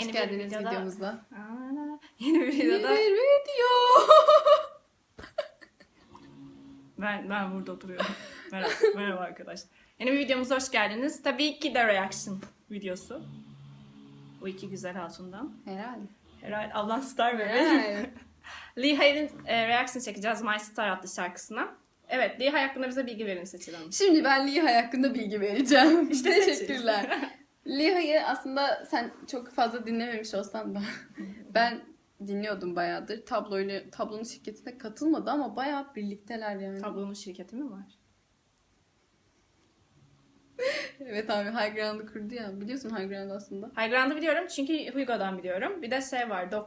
Hoş Yeni bir geldiniz videoda- videomuza. Aa, Yeni bir Yeni videoda bir video. ben, ben burada oturuyorum. Merhaba, merhaba arkadaşlar. Yeni bir videomuza hoş geldiniz. Tabii ki de reaction videosu. Bu iki güzel hatundan. Herhalde. Herhalde ablan star bebe. Lee Hay'ın e, reaction çekeceğiz My Star adlı şarkısına. Evet, Lee Hay hakkında bize bilgi verin Seçil Hanım. Şimdi ben Lihay hakkında bilgi vereceğim. İşte Teşekkürler. Liha'yı aslında sen çok fazla dinlememiş olsan da ben dinliyordum bayağıdır. Tabloyla tablonun şirketine katılmadı ama bayağı birlikteler yani. Tablonun şirketi mi var? Evet abi High Ground'ı kurdu ya. Biliyorsun High Ground aslında. High Ground'ı biliyorum çünkü Hugo'dan biliyorum. Bir de şey var, Doc.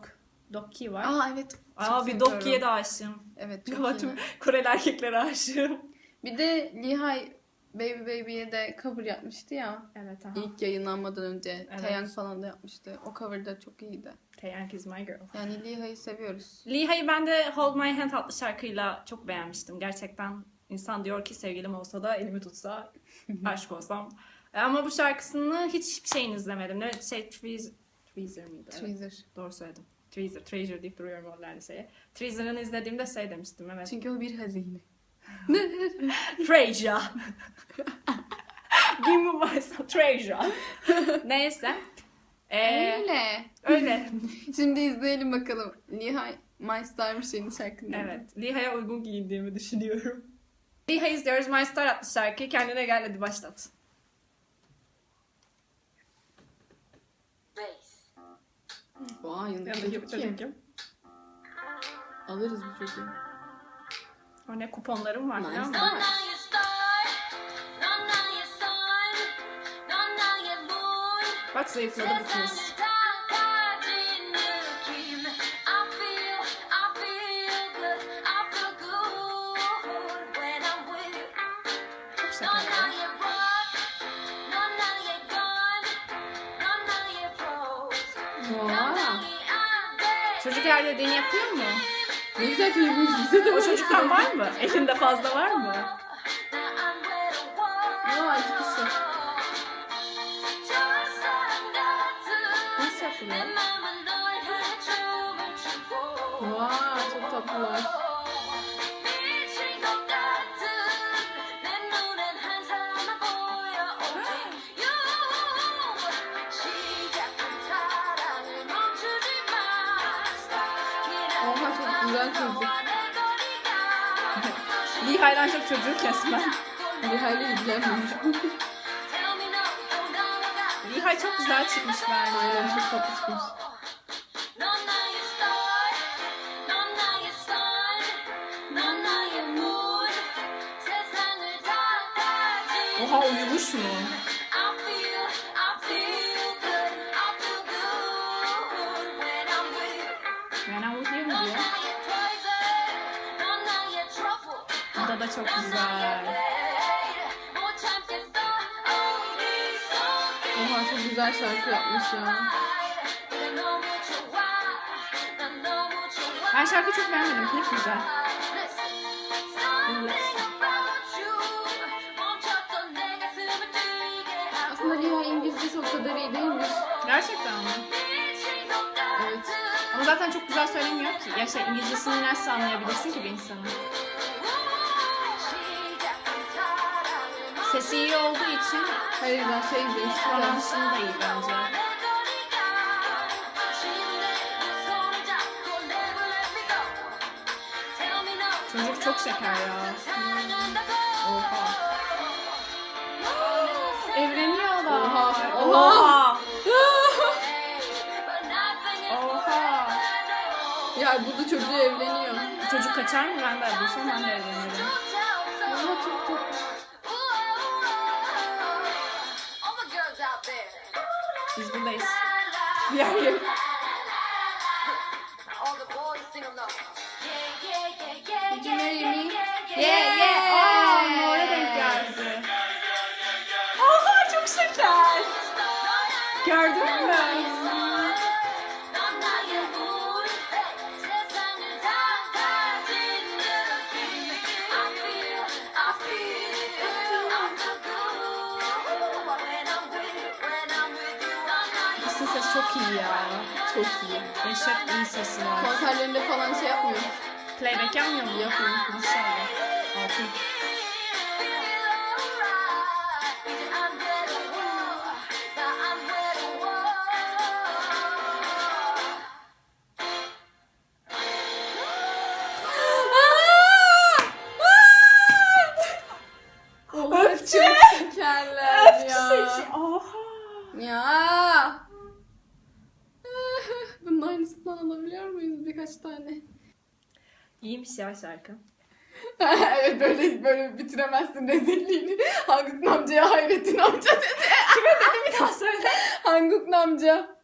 Key var. Aa evet. Aa, bir Key'e de aşığım. Evet iyi. tüm Koreli erkeklere aşığım. Bir de Lihay Baby Baby'ye de cover yapmıştı ya. Evet aha. İlk yayınlanmadan önce. Evet. Taeyang falan da yapmıştı. O cover da çok iyiydi. Taeyang is my girl. Yani Liha'yı seviyoruz. Lee Hay'ı ben de Hold My Hand adlı şarkıyla çok beğenmiştim. Gerçekten insan diyor ki sevgilim olsa da elimi tutsa aşk olsam. E, Ama bu şarkısını hiçbir şeyini izlemedim. Ne şey Tweez, Tweezer miydi? Evet, Tweezer. doğru söyledim. Tweezer, Treasure deyip duruyorum oralarda şeye. Tweezer'ını izlediğimde şey demiştim evet. Çünkü o bir hazine. Treasure. Give me my treasure. Neyse. Ee, Öyle. öyle. Şimdi izleyelim bakalım. Lihay My yeni şarkını. Evet. Liha'ya uygun giyindiğimi düşünüyorum. Liha izliyoruz. My Star adlı şarkıyı. Kendine gel hadi başlat. Vay yanındaki kim? Alırız bu çocuğu. O ne kuponlarım var mı? Star. Bak zayıfladı bu kız. Çocuk her dediğini yapıyor mu? Ne güzel çocukmuş bize de. O çocuktan var mı? Elinde fazla var mı? Vay iki kişi. Nasıl yapılıyor? Vay çok tatlılar. Güzel çocuk. Liha'yla çok çocuğu kesmem. Lihay'la ilgilenmiyorum. Liha çok güzel çıkmış bence. Aynen çok tatlı çıkmış. Oha uyumuş mu? Da çok güzel. Oha çok güzel şarkı yapmış ya. Ben şarkıyı çok beğenmedim. Klip güzel. Aslında Lihay İngilizcesi o kadar iyi değilmiş. Gerçekten mi? Evet. Ama zaten çok güzel söylemiyor ki. Ya şey İngilizcesini nasıl anlayabilirsin ki bir insanın? Sesi iyi olduğu için Hayır ben şey ya. pronounsiyonu da iyi bence. Çocuk çok şeker ya. Oha. Evleniyorlar. Oha. Oha. Oha. Ya burada çocuğu evleniyor. Çocuk kaçar mı? Ben de bulsam ben de evlenirim. Biz buradayız. Yer yer. Would çok iyi ya. Çok iyi. Eşek iyi sesi var. Konserlerinde falan şey yapmıyor. Playback yapmıyor mu? Yapıyor. Maşallah. Altın. Öpçü. çok şekerler ya. Sesi. Oha. Ya. Aynısından alabiliyor muyuz birkaç tane? İyiymiş ya şarkı. evet böyle böyle bitiremezsin rezilliğini. Hanguk amcaya Hayrettin amca dedi. Bir daha söyle. Hanguk amca.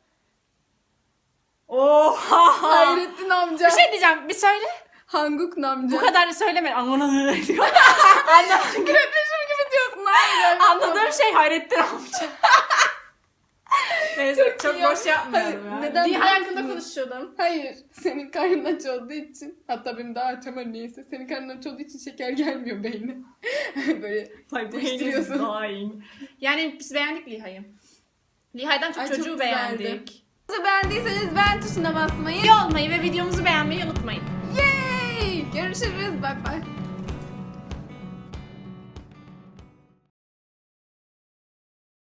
Oha. Hayrettin amca. Bir şey diyeceğim. Bir söyle. Hanguk amca. Bu kadar da söyleme. Diyor. Anladım. Krepeşim gibi diyorsun. Hayır. Anladığım şey Hayrettin amca. Neyse çok, iyi boş yapmayalım Hayır, ya. neden Dihay biliyor hakkında musunuz? konuşuyordum. Hayır. Senin karnın aç olduğu için. Hatta benim daha açamam neyse. Senin karnın aç olduğu için şeker gelmiyor beyne. böyle My Değiştiriyorsun. dying. Yani biz beğendik Liha'yı. Liha'dan çok Ay, çok çocuğu güzeldi. beğendik. Bizi beğendiyseniz beğen tuşuna basmayı. İyi olmayı ve videomuzu beğenmeyi unutmayın. Yay! Görüşürüz. Bye bye.